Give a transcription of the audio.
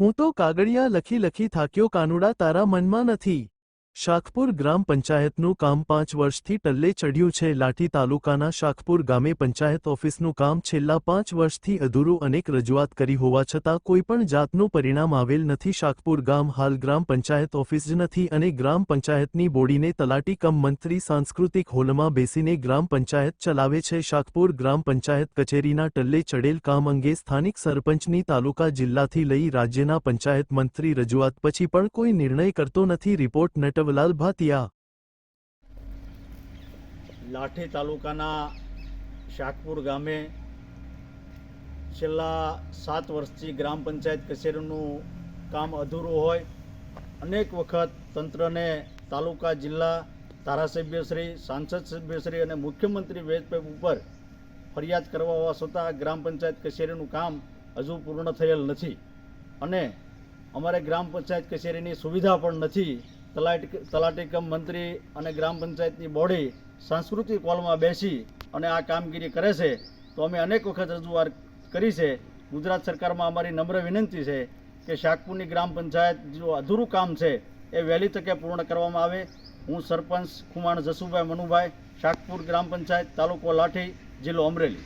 હું તો કાગળિયા લખી લખી થાક્યો કાનુડા તારા મનમાં નથી. શાખપુર ગ્રામ પંચાયતનું કામ પાંચ વર્ષથી ટલ્લે ચડ્યું છે. લાઠી તાલુકાના શાખપુર ગામે પંચાયત ઓફિસનું કામ છેલ્લા પાંચ વર્ષથી અધૂરું અનેક રજૂઆત કરી હોવા છતાં કોઈપણ જાતનું પરિણામ આવેલ નથી. શાખપુર ગામ હાલ ગ્રામ પંચાયત ઓફિસ જ નથી અને ગ્રામ પંચાયતની બોડીને તલાટી કમ મંત્રી સાંસ્કૃતિક હોલમાં બેસીને ગ્રામ પંચાયત ચલાવે છે. શાખપુર ગ્રામ પંચાયત કચેરીના ટલ્લે ચડેલ કામ અંગે સ્થાનિક સરપંચની તાલુકા જિલ્લાથી લઈ રાજ્યના પંચાયત મંત્રી રજૂઆત પછી પણ કોઈ નિર્ણય કરતો નથી. રિપોર્ટ નટવલાલ ભાતિયા. લાઠી તાલુકાના શાકપુર ગામે છેલ્લા સાત વર્ષથી ગ્રામ પંચાયત કચેરીનું કામ અધૂરું હોય, અનેક વખત તંત્રને તાલુકા, જિલ્લા ધારાસભ્યશ્રી સાંસદ સભ્યશ્રી અને મુખ્યમંત્રી વેજપેપ ઉપર ફરિયાદ કરવા હોવા છતાં ગ્રામ પંચાયત કચેરીનું કામ હજુ પૂર્ણ થયેલ નથી. અને અમારે ગ્રામ પંચાયત કચેરીની સુવિધા પણ નથી. તલાટી તલાટી કમ મંત્રી અને ગ્રામ પંચાયતની બોડી સાંસ્કૃતિક હોલમાં બેસી અને આ કામગીરી કરે છે, તો અમે અનેક વખત રજૂઆત કરી છે. ગુજરાત સરકારમાં અમારી નમ્ર વિનંતી છે કે શાકપુરની ગ્રામ પંચાયત જો અધૂરું કામ છે, એ વહેલી તકે પૂર્ણ કરવામાં આવે. હું સરપંચ ખુમાણ જસુભાઈ મનુભાઈ, શાકપુર ગ્રામ પંચાયત તાલુકો લાઠી, જિલ્લો અમરેલી.